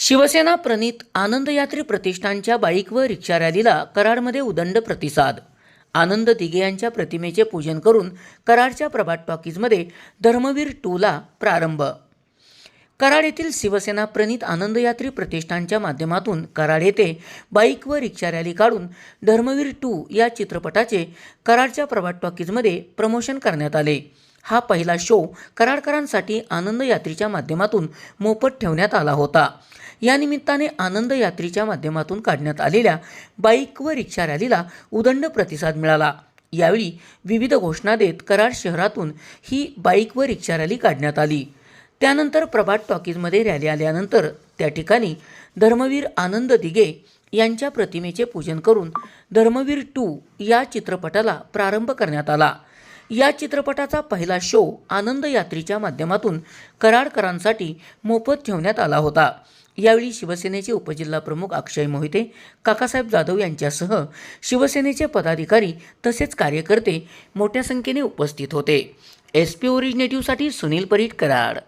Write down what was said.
शिवसेना प्रणित आनंदयात्री प्रतिष्ठानच्या बाईक व रिक्षा रॅलीला कराडमध्ये उदंड प्रतिसाद. आनंद दिघे यांच्या प्रतिमेचे पूजन करून कराडच्या प्रभात टॉकीजमध्ये धर्मवीर टूला प्रारंभ. कराड येथील शिवसेना प्रणित आनंदयात्री प्रतिष्ठानच्या माध्यमातून कराड येथे बाईक व रिक्षा रॅली काढून धर्मवीर टू या चित्रपटाचे कराडच्या प्रभात टॉकीजमध्ये प्रमोशन करण्यात आले. हा पहिला शो कराडकरांसाठी आनंद यात्रेच्या माध्यमातून मोफत ठेवण्यात आला होता. या निमित्ताने आनंद यात्रेच्या माध्यमातून काढण्यात आलेल्या बाईक व रिक्षा रॅलीला उदंड प्रतिसाद मिळाला. यावेळी विविध घोषणा देत कराड शहरातून ही बाईक व रिक्षा रॅली काढण्यात आली. त्यानंतर प्रभात टॉकीजमध्ये रॅली आल्यानंतर त्या ठिकाणी धर्मवीर आनंद दिघे यांच्या प्रतिमेचे पूजन करून धर्मवीर टू या चित्रपटाला प्रारंभ करण्यात आला. या चित्रपटाचा पहिला शो आनंद यात्रेच्या माध्यमातून कराडकरांसाठी मोफत ठेवण्यात आला होता. यावेळी शिवसेनेचे उपजिल्हाप्रमुख अक्षय मोहिते काकासाहेब जाधव यांच्यासह शिवसेनेचे पदाधिकारी तसेच कार्यकर्ते मोठ्या संख्येने उपस्थित होते. एस पी ओरिजिनेटिव्हसाठी सुनील परीट कराड.